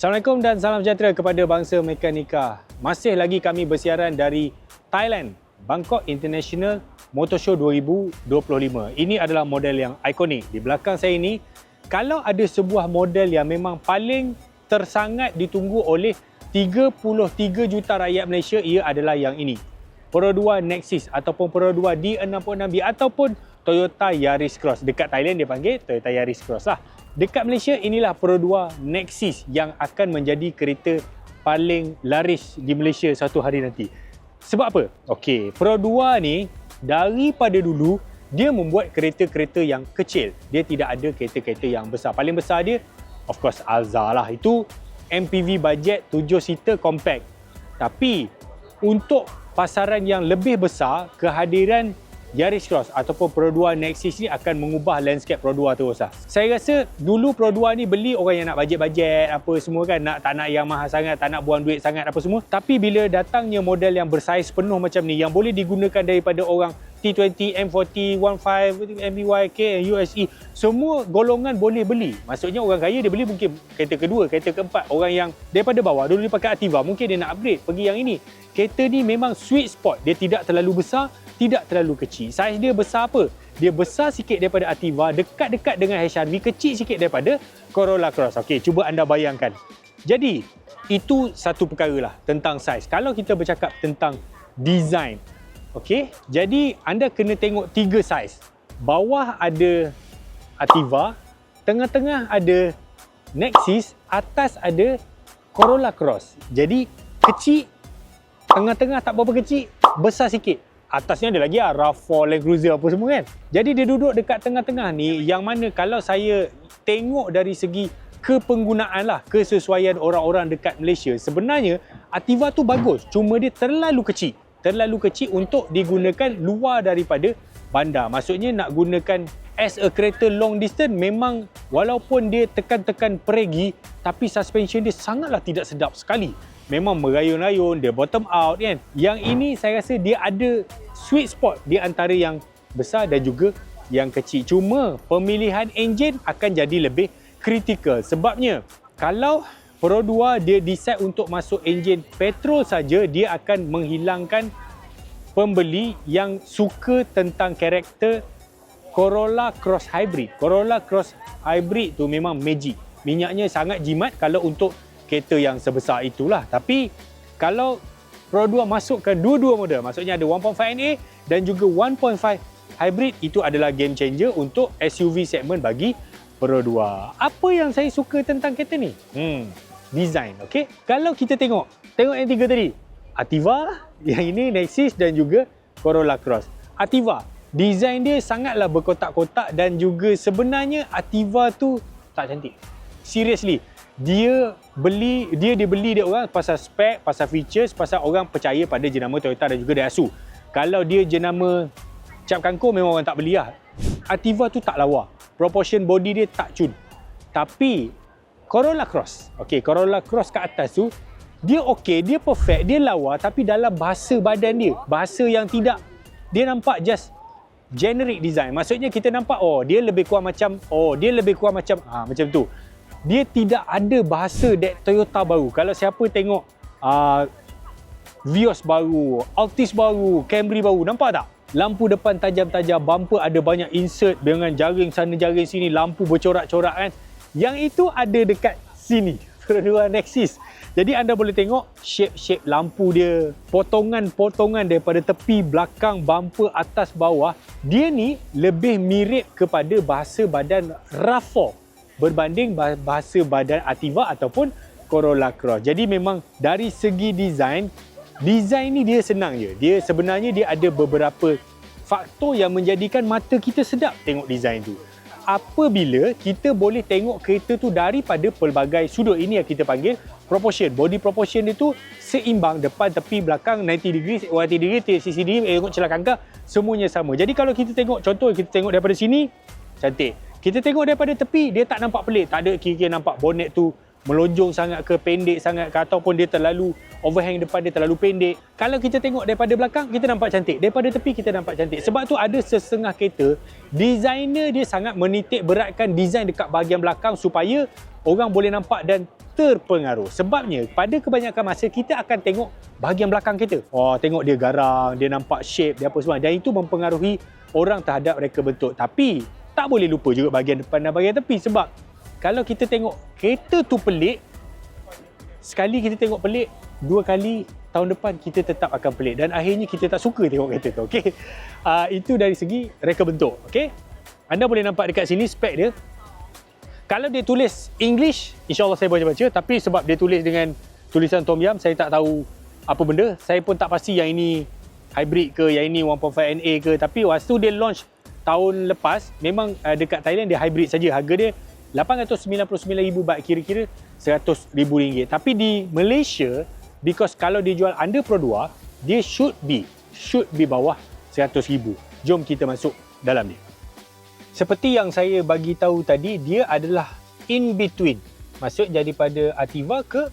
Assalamualaikum dan salam sejahtera kepada bangsa mekanika. Masih lagi kami bersiaran dari Thailand, Bangkok International Motor Show 2025. Ini adalah model yang ikonik. Di belakang saya ini, kalau ada sebuah model yang memang paling tersangat ditunggu oleh 33 juta rakyat Malaysia, ia adalah yang ini. Pro 2 Nexus ataupun Pro 2 D66B ataupun Toyota Yaris Cross. Dekat Thailand dia panggil Toyota Yaris Cross lah. Dekat Malaysia inilah Pro 2 Nexus yang akan menjadi kereta paling laris di Malaysia satu hari nanti. Sebab apa? Okey, Pro 2 ni daripada dulu dia membuat kereta-kereta yang kecil. Dia tidak ada kereta-kereta yang besar. Paling besar dia of course Alza lah. Itu MPV budget 7 seater compact. Tapi untuk pasaran yang lebih besar, kehadiran Yaris Cross ataupun Pro 2 Nexus ni akan mengubah landscape Pro 2 terus lah. Saya rasa dulu Pro 2 ni beli orang yang nak bajet-bajet apa semua kan, nak tak nak yang mahal sangat, tak nak buang duit sangat apa semua. Tapi bila datangnya model yang bersaiz penuh macam ni yang boleh digunakan daripada orang T20, M40, 15, MBYK, USE semua golongan boleh beli. Maksudnya orang kaya dia beli mungkin kereta kedua, kereta keempat. Orang yang daripada bawah dulu dia pakai Ativa, mungkin dia nak upgrade pergi yang ini. Kereta ni memang sweet spot. Dia tidak terlalu besar, tidak terlalu kecil. Saiz dia besar apa? Dia besar sikit daripada Ativa, dekat-dekat dengan HRV, kecil sikit daripada Corolla Cross. Okey, cuba anda bayangkan. Jadi, itu satu perkara lah tentang saiz. Kalau kita bercakap tentang design, Okey, jadi anda kena tengok tiga saiz. Bawah ada Ativa, tengah-tengah ada Nexus, atas ada Corolla Cross. Jadi kecil, tengah-tengah tak berapa kecil, besar sikit. Atasnya ada lagi lah RAV4, Land Cruiser apa semua kan. Jadi dia duduk dekat tengah-tengah ni yang mana kalau saya tengok dari segi kepenggunaan lah, kesesuaian orang-orang dekat Malaysia, sebenarnya Ativa tu bagus, cuma dia terlalu kecil terlalu kecil untuk digunakan luar daripada bandar. Maksudnya nak gunakan as a kereta long distance memang walaupun dia tekan-tekan peregi tapi suspension dia sangatlah tidak sedap sekali. Memang merayun-rayun, dia bottom out kan. Yang ini saya rasa dia ada sweet spot di antara yang besar dan juga yang kecil. Cuma pemilihan enjin akan jadi lebih kritikal. Sebabnya kalau Pro 2 dia decide untuk masuk enjin petrol saja dia akan menghilangkan pembeli yang suka tentang karakter Corolla Cross Hybrid. Corolla Cross Hybrid tu memang magic. Minyaknya sangat jimat kalau untuk kereta yang sebesar itulah. Tapi kalau Pro 2 masuk ke dua-dua model, maksudnya ada 1.5 NA dan juga 1.5 Hybrid itu adalah game changer untuk SUV segmen bagi Pro 2. Apa yang saya suka tentang kereta ni? Hmm, design. Okay? Kalau kita tengok, tengok yang tiga tadi. Ativa, yang ini Nexus dan juga Corolla Cross. Ativa, design dia sangatlah berkotak-kotak dan juga sebenarnya Ativa tu tak cantik. Seriously, dia beli dia dibeli dia orang pasal spek, pasal features, pasal orang percaya pada jenama Toyota dan juga Daihatsu. Kalau dia jenama cap kangkung memang orang tak beli lah. Ativa tu tak lawa. Proportion body dia tak cun. Tapi Corolla Cross. Okey, Corolla Cross kat atas tu dia okey, dia perfect, dia lawa tapi dalam bahasa badan dia, bahasa yang tidak dia nampak just generic design. Maksudnya kita nampak oh, dia lebih kurang macam oh, dia lebih kurang macam ah macam tu. Dia tidak ada bahasa that Toyota baru. Kalau siapa tengok uh, Vios baru, Altis baru, Camry baru, nampak tak? Lampu depan tajam-tajam, bumper ada banyak insert dengan jaring sana jaring sini, lampu bercorak-corak kan. Yang itu ada dekat sini. Kedua Nexus. Jadi anda boleh tengok shape-shape lampu dia, potongan-potongan daripada tepi, belakang, bumper, atas, bawah. Dia ni lebih mirip kepada bahasa badan RAV4 berbanding bahasa badan Ativa ataupun Corolla Cross. Jadi memang dari segi design, design ni dia senang je. Dia sebenarnya dia ada beberapa faktor yang menjadikan mata kita sedap tengok design tu apabila kita boleh tengok kereta tu daripada pelbagai sudut ini yang kita panggil proportion body proportion dia tu seimbang depan tepi belakang 90 degree 180 degree 360 degree tengok celah kangkang semuanya sama jadi kalau kita tengok contoh kita tengok daripada sini cantik kita tengok daripada tepi dia tak nampak pelik tak ada kira-kira nampak bonnet tu melonjong sangat ke pendek sangat ke ataupun dia terlalu overhang depan dia terlalu pendek kalau kita tengok daripada belakang kita nampak cantik daripada tepi kita nampak cantik sebab tu ada setengah kereta designer dia sangat menitik beratkan design dekat bahagian belakang supaya orang boleh nampak dan terpengaruh. Sebabnya pada kebanyakan masa kita akan tengok bahagian belakang kita. Oh, tengok dia garang, dia nampak shape, dia apa semua. Dan itu mempengaruhi orang terhadap reka bentuk. Tapi tak boleh lupa juga bahagian depan dan bahagian tepi sebab kalau kita tengok kereta tu pelik, sekali kita tengok pelik, dua kali tahun depan kita tetap akan pelik dan akhirnya kita tak suka tengok kereta tu. Okey. Uh, itu dari segi reka bentuk. Okey. Anda boleh nampak dekat sini spek dia. Kalau dia tulis English, insya-Allah saya boleh baca tapi sebab dia tulis dengan tulisan Tom Yam, saya tak tahu apa benda. Saya pun tak pasti yang ini hybrid ke, yang ini 1.5 NA ke tapi waktu dia launch tahun lepas memang uh, dekat Thailand dia hybrid saja. Harga dia 899,000 baht kira-kira 100,000 ringgit. Tapi di Malaysia because kalau dia jual under Pro 2, dia should be should be bawah 100,000. Jom kita masuk dalam dia. Seperti yang saya bagi tahu tadi, dia adalah in between. Maksud daripada Ativa ke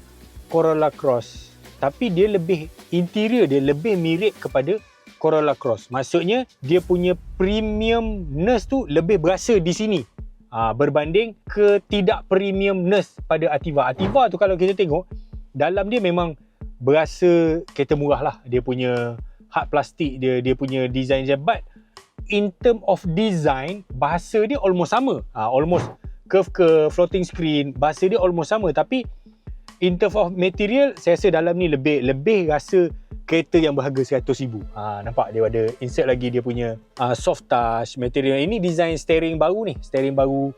Corolla Cross. Tapi dia lebih interior dia lebih mirip kepada Corolla Cross. Maksudnya dia punya premiumness tu lebih berasa di sini. Ha, berbanding ke tidak premiumness pada Ativa. Ativa tu kalau kita tengok dalam dia memang berasa kereta murah lah. Dia punya hard plastik dia, dia punya design dia. But in term of design, bahasa dia almost sama. Ha, almost curve ke floating screen, bahasa dia almost sama. Tapi in term of material, saya rasa dalam ni lebih lebih rasa kereta yang berharga RM100,000. Ha, nampak dia ada insert lagi dia punya uh, soft touch material. Ini design steering baru ni. Steering baru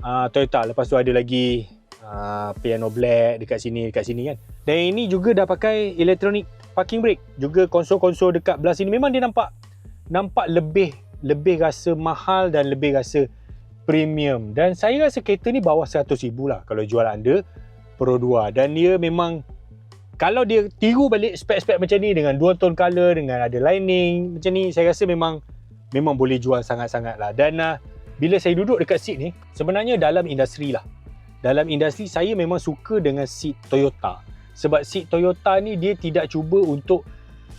uh, Toyota. Lepas tu ada lagi uh, piano black dekat sini, dekat sini kan. Dan ini juga dah pakai electronic parking brake. Juga konsol-konsol dekat belah sini. Memang dia nampak nampak lebih lebih rasa mahal dan lebih rasa premium dan saya rasa kereta ni bawah 100 ribu lah kalau jual anda Pro 2 dan dia memang kalau dia tiru balik spek-spek macam ni dengan dual tone color dengan ada lining macam ni saya rasa memang memang boleh jual sangat-sangat lah. Dan uh, bila saya duduk dekat seat ni sebenarnya dalam industri lah. Dalam industri saya memang suka dengan seat Toyota. Sebab seat Toyota ni dia tidak cuba untuk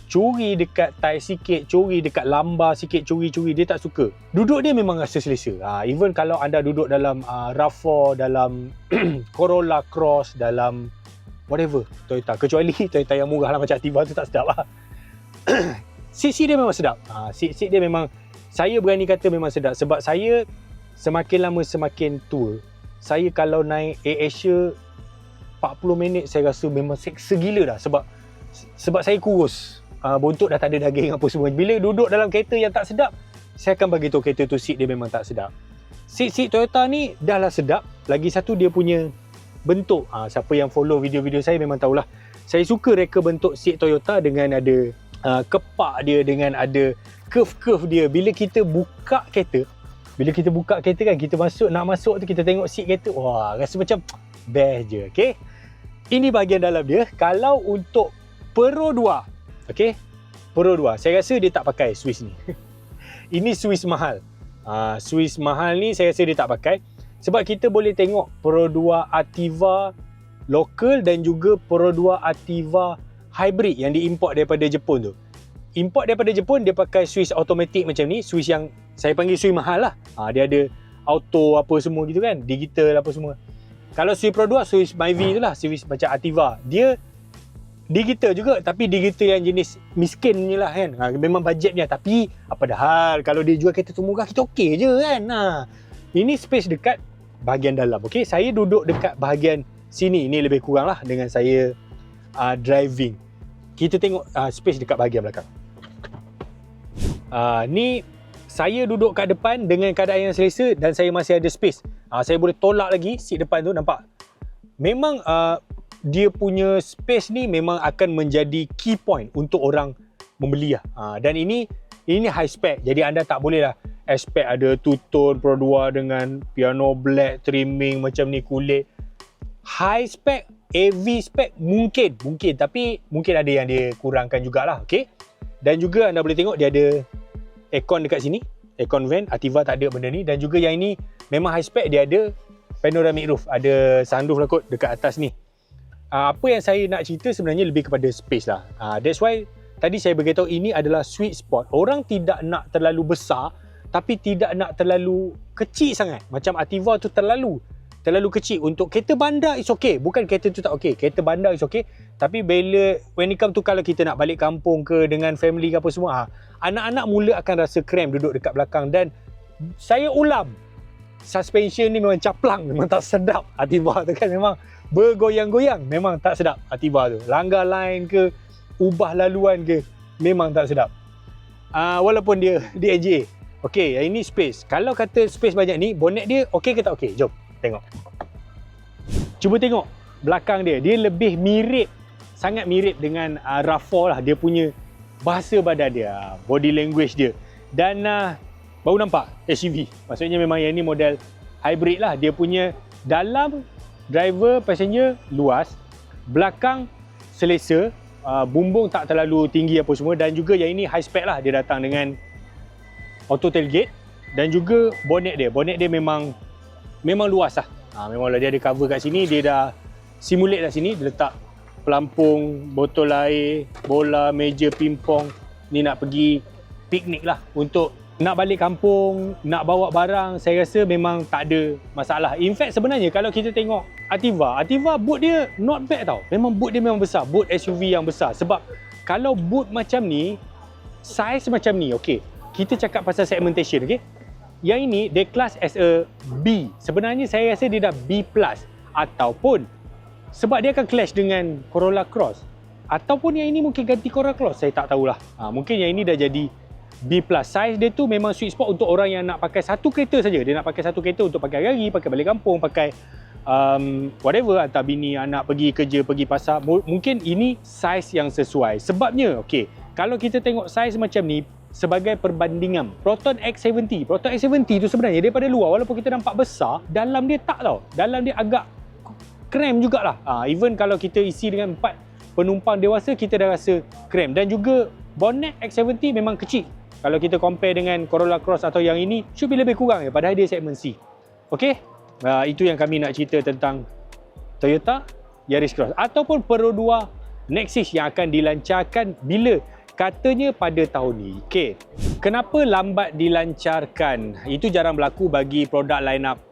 curi dekat tie sikit, curi dekat lambar sikit, curi-curi dia tak suka. Duduk dia memang rasa selesa. Ha, even kalau anda duduk dalam uh, RAV4, dalam Corolla Cross, dalam whatever Toyota. Kecuali Toyota yang murah lah macam Activa tu tak sedap lah. seat-seat dia memang sedap. Ha, seat-seat dia memang, saya berani kata memang sedap. Sebab saya semakin lama semakin tua, saya kalau naik Air Asia 40 minit saya rasa memang seksa gila dah. Sebab sebab saya kurus uh, bontot dah tak ada daging apa semua. Bila duduk dalam kereta yang tak sedap, saya akan bagi tahu kereta tu seat dia memang tak sedap. Seat-seat Toyota ni dah lah sedap. Lagi satu dia punya bentuk. Ha, siapa yang follow video-video saya memang tahulah. Saya suka reka bentuk seat Toyota dengan ada uh, kepak dia, dengan ada curve-curve dia. Bila kita buka kereta, bila kita buka kereta kan, kita masuk, nak masuk tu kita tengok seat kereta. Wah, rasa macam best je. Okay? Ini bahagian dalam dia. Kalau untuk Pro 2, Okey. Pro 2. Saya rasa dia tak pakai Swiss ni. Ini Swiss mahal. Uh, Swiss mahal ni saya rasa dia tak pakai. Sebab kita boleh tengok Pro 2 Ativa local dan juga Pro 2 Ativa hybrid yang diimport daripada Jepun tu. Import daripada Jepun dia pakai Swiss automatic macam ni, Swiss yang saya panggil Swiss mahal lah. Ha, dia ada auto apa semua gitu kan, digital apa semua. Kalau Swiss Pro 2, Swiss Myvi tu lah, Swiss macam Ativa. Dia digital juga tapi digital yang jenis miskin je lah kan. Ha, memang budgetnya tapi apa dah hal kalau dia jual kereta murah kita okey je kan? Ha. ini space dekat bahagian dalam okey? Saya duduk dekat bahagian sini. Ini lebih kurang lah dengan saya uh, driving. Kita tengok uh, space dekat bahagian belakang. Uh, ni saya duduk kat depan dengan keadaan yang selesa dan saya masih ada space. Uh, saya boleh tolak lagi seat depan tu nampak? Memang uh, dia punya space ni memang akan menjadi key point untuk orang membeli lah. Ha, dan ini ini high spec. Jadi anda tak boleh lah expect ada tone Pro 2 dengan piano black trimming macam ni kulit. High spec, AV spec mungkin. Mungkin. Tapi mungkin ada yang dia kurangkan jugalah. Okay. Dan juga anda boleh tengok dia ada aircon dekat sini. Aircon vent. Ativa tak ada benda ni. Dan juga yang ini memang high spec. Dia ada panoramic roof. Ada sunroof lah kot dekat atas ni apa yang saya nak cerita sebenarnya lebih kepada space lah. Uh, that's why tadi saya beritahu ini adalah sweet spot. Orang tidak nak terlalu besar tapi tidak nak terlalu kecil sangat. Macam Ativa tu terlalu terlalu kecil. Untuk kereta bandar is okay. Bukan kereta tu tak okay. Kereta bandar is okay. Tapi bila when it come to kalau kita nak balik kampung ke dengan family ke apa semua ha, anak-anak mula akan rasa krem duduk dekat belakang. Dan saya ulam. Suspension ni memang caplang memang tak sedap. Ativa tu kan memang bergoyang-goyang memang tak sedap Ativa tu langgar line ke ubah laluan ke memang tak sedap uh, walaupun dia di NGA Okey, yang ini space. Kalau kata space banyak ni, bonnet dia okey ke tak okey? Jom tengok. Cuba tengok belakang dia. Dia lebih mirip, sangat mirip dengan uh, RAV4 lah. Dia punya bahasa badan dia, body language dia. Dan uh, baru nampak SUV. Maksudnya memang yang ni model hybrid lah. Dia punya dalam driver passenger luas, belakang selesa, uh, bumbung tak terlalu tinggi apa semua dan juga yang ini high spec lah. Dia datang dengan auto tailgate dan juga bonnet dia. Bonnet dia memang memang luas lah. Ha, memang lah dia ada cover kat sini, dia dah simulate dah sini, dia letak pelampung, botol air, bola, meja, pingpong. Ni nak pergi piknik lah untuk nak balik kampung, nak bawa barang, saya rasa memang tak ada masalah. In fact sebenarnya kalau kita tengok Ativa, Ativa boot dia not bad tau. Memang boot dia memang besar, boot SUV yang besar. Sebab kalau boot macam ni, size macam ni, okay kita cakap pasal segmentation, okay? Yang ini dia class as a B. Sebenarnya saya rasa dia dah B ataupun sebab dia akan clash dengan Corolla Cross ataupun yang ini mungkin ganti Corolla Cross, saya tak tahulah. Ha, mungkin yang ini dah jadi B. Size dia tu memang sweet spot untuk orang yang nak pakai satu kereta saja. Dia nak pakai satu kereta untuk pakai hari, pakai balik kampung, pakai um, whatever hantar bini anak pergi kerja pergi pasar mungkin ini size yang sesuai. Sebabnya okey kalau kita tengok size macam ni sebagai perbandingan Proton X70 Proton X70 tu sebenarnya daripada luar walaupun kita nampak besar dalam dia tak tau. Dalam dia agak krem jugalah. Ha, even kalau kita isi dengan empat penumpang dewasa kita dah rasa krem. Dan juga bonnet X70 memang kecil. Kalau kita compare dengan Corolla Cross atau yang ini should be lebih kurang ya padahal dia segmen C. Ok ha, itu yang kami nak cerita tentang Toyota Yaris Cross ataupun Pro 2 Nexus yang akan dilancarkan bila Katanya pada tahun ni. Okey. Kenapa lambat dilancarkan? Itu jarang berlaku bagi produk line up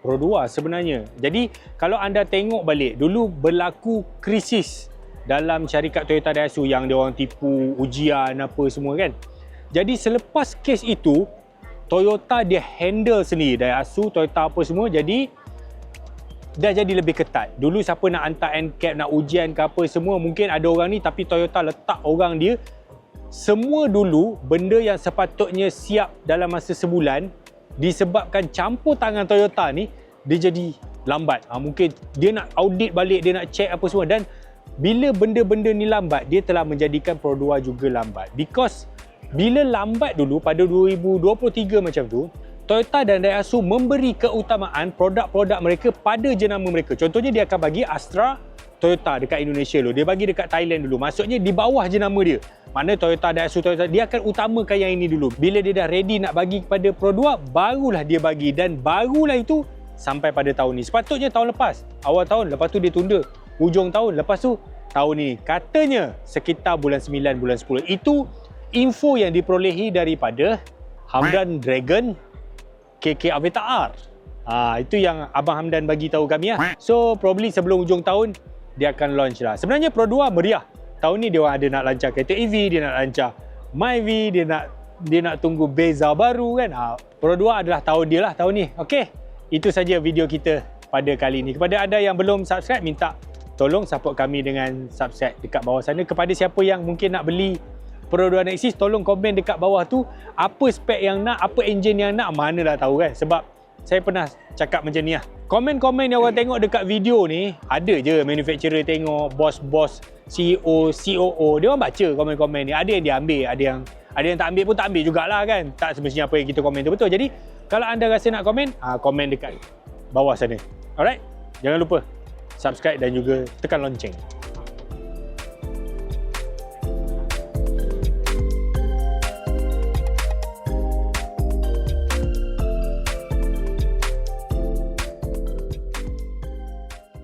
Pro 2 sebenarnya. Jadi kalau anda tengok balik, dulu berlaku krisis dalam syarikat Toyota Daihatsu yang dia orang tipu ujian apa semua kan. Jadi selepas kes itu, Toyota dia handle sendiri Daihatsu, Toyota apa semua. Jadi dah jadi lebih ketat. Dulu siapa nak hantar NCAP, nak ujian ke apa semua, mungkin ada orang ni tapi Toyota letak orang dia semua dulu benda yang sepatutnya siap dalam masa sebulan disebabkan campur tangan Toyota ni dia jadi lambat. Ha, mungkin dia nak audit balik, dia nak check apa semua dan bila benda-benda ni lambat, dia telah menjadikan Pro 2 juga lambat. Because bila lambat dulu pada 2023 macam tu, Toyota dan Daihatsu memberi keutamaan produk-produk mereka pada jenama mereka. Contohnya dia akan bagi Astra Toyota dekat Indonesia dulu. Dia bagi dekat Thailand dulu. Maksudnya di bawah jenama dia. Mana Toyota Daihatsu Toyota dia akan utamakan yang ini dulu. Bila dia dah ready nak bagi kepada Pro 2, barulah dia bagi dan barulah itu sampai pada tahun ni. Sepatutnya tahun lepas, awal tahun, lepas tu dia tunda. Hujung tahun, lepas tu tahun ni. Katanya sekitar bulan 9, bulan 10. Itu info yang diperolehi daripada Hamdan Dragon KK Avita R. Ha, itu yang Abang Hamdan bagi tahu kami lah. So probably sebelum hujung tahun dia akan launch lah. Sebenarnya Pro 2 meriah tahun ni dia ada nak lancar kereta EV, dia nak lancar MyV, dia nak dia nak tunggu Beza baru kan. Ha, Pro 2 adalah tahun dia lah tahun ni. Okey. Itu saja video kita pada kali ini. Kepada anda yang belum subscribe, minta tolong support kami dengan subscribe dekat bawah sana. Kepada siapa yang mungkin nak beli Pro 2 Nexus, tolong komen dekat bawah tu apa spek yang nak, apa engine yang nak, mana lah tahu kan. Sebab saya pernah cakap macam ni lah. Komen-komen yang orang tengok dekat video ni, ada je manufacturer tengok, bos-bos CEO, COO, dia orang baca komen-komen ni. Ada yang dia ambil, ada yang ada yang tak ambil pun tak ambil jugalah kan. Tak semestinya apa yang kita komen tu betul. Jadi, kalau anda rasa nak komen, ha, komen dekat bawah sana. Alright? Jangan lupa subscribe dan juga tekan lonceng.